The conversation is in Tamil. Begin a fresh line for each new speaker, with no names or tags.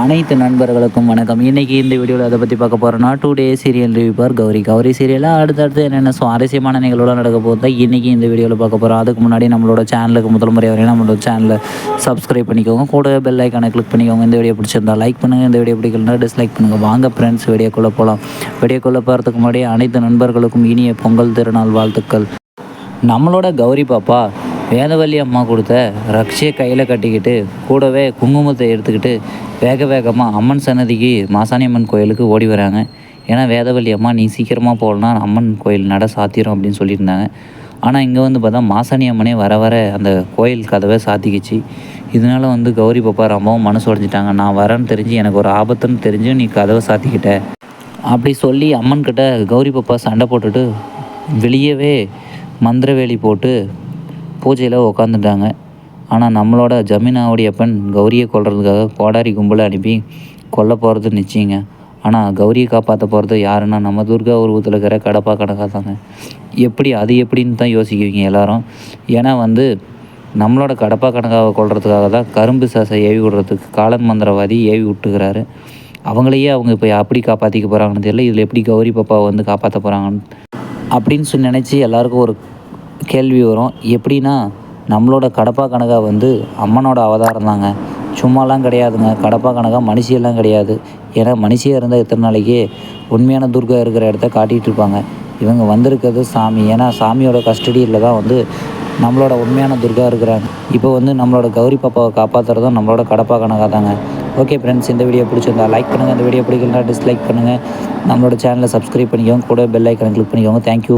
அனைத்து நண்பர்களுக்கும் வணக்கம். இன்றைக்கி இந்த வீடியோவில் அதை பற்றி பார்க்க போகிறோன்னா today serial review for Gowri. Gowri சீரியலாக அடுத்தடுத்து என்னென்ன சுவாரஸ்யமான நிகழ்வுலாம் நடக்க போகுது இன்றைக்கி இந்த வீடியோவில் பார்க்க போகிறோம் அதுக்கு முன்னாடி நம்மளோட சேனலுக்கு முதல் முறை வரையும் நம்மளோட சேனலை சப்ஸ்கிரைப் பண்ணிக்கோங்க. கூட பெல் ஐக்கானை கிளிக் பண்ணிக்கோங்க. இந்த வீடியோ பிடிச்சிருந்தா லைக் பண்ணுங்கள் இந்த வீடியோ பிடிக்கலனா டிஸ்லைக் பண்ணுங்கள் வாங்க ஃப்ரெண்ட்ஸ் வீடியோக்குள்ளே போகலாம் வீடியோக்குள்ளே போகிறதுக்கு முன்னாடி அனைத்து நண்பர்களுக்கும் இனிய பொங்கல் திருநாள் வாழ்த்துக்கள். நம்மளோட கௌரி பாப்பா வேதவல்லி அம்மா கொடுத்த ரக்ஷையை கையில் கட்டிக்கிட்டு கூடவே குங்குமத்தை எடுத்துக்கிட்டு வேக வேகமாக அம்மன் சன்னதிக்கு மாசாணி அம்மன் கோயிலுக்கு ஓடி வராங்க. ஏன்னா வேதவல்லி அம்மா நீ சீக்கிரமாக போகலனா அம்மன் கோயில் நட சாத்திரும் அப்படின்னு சொல்லியிருந்தாங்க. ஆனால் இங்கே வந்து பார்த்தா மாசாணி அம்மனே வர வர அந்த கோயில் கதவை சாத்திக்கிச்சு. இதனால வந்து கௌரி பாப்பா ரொம்பவும் மனசு உடஞ்சிட்டாங்க. நான் வரேன்னு தெரிஞ்சு எனக்கு ஒரு ஆபத்துன்னு தெரிஞ்சு நீ கதவை சாத்திக்கிட்ட. அப்படி சொல்லி அம்மன்கிட்ட கௌரி பாப்பா சண்டை போட்டுட்டு வெளியவே மந்திரவேலி போட்டு பூஜையில் உக்காந்துட்டாங்க. ஆனால் நம்மளோட ஜமீனாவுடைய பெண் கௌரியை கொல்றதுக்காக கோடாரி கும்பலை அனுப்பி கொல்ல போகிறது நிச்சயங்க. ஆனால் கௌரியை காப்பாற்ற போகிறது யாருன்னா நம்ம துர்கா உருவத்தில் இருக்கிற கடப்பா கணக்காக தாங்க எப்படி அது எப்படின்னு தான் யோசிக்குவீங்க எல்லாரும். ஏன்னா வந்து நம்மளோட கடப்பா கணக்காவை கொள்றதுக்காக தான் கரும்பு சாசை ஏவி விடுறதுக்கு காலன் மந்திரவாதி ஏவி விட்டுக்கிறாரு. அவங்களையே அவங்க இப்போ எப்படி காப்பாற்றிக்க போகிறாங்கன்னு தெரியல. இதில் எப்படி கௌரி பாப்பாவை வந்து காப்பாற்ற போகிறாங்கன்னு அப்படின்னு சொல்லி நினச்சி எல்லாருக்கும் ஒரு கேள்வி வரும். எப்படின்னா நம்மளோட கடப்பா கனகா வந்து அம்மனோட அவதாரம் தாங்க. சும்மாலாம் கிடையாதுங்க. கடப்பா கனகா மனுஷியெல்லாம் கிடையாது. ஏன்னா மனுஷியாக இருந்தால் எத்தனை நாளைக்கு உண்மையான துர்கா இருக்கிற இடத்த காட்டிகிட்டு இருப்பாங்க. இவங்க வந்திருக்கிறது சாமி. ஏன்னா சாமியோட கஸ்டடியில் தான் வந்து நம்மளோட உண்மையான துர்கா இருக்கிறாங்க. இப்போ வந்து நம்மளோட கௌரி பாப்பாவை காப்பாற்றுறதும் நம்மளோட கடப்பா கனகா தாங்க. ஓகே ஃப்ரெண்ட்ஸ் இந்த வீடியோ பிடிச்சிருந்தா லைக் பண்ணுங்கள் இந்த வீடியோ பிடிக்கலனா டிஸ்லைக் பண்ணுங்கள் நம்மளோட சேனலை சப்ஸ்கிரைப் பண்ணிக்கோங்க. கூட பெல் ஐக்கனை கிளிக் பண்ணிக்கோங்க. தேங்க்யூ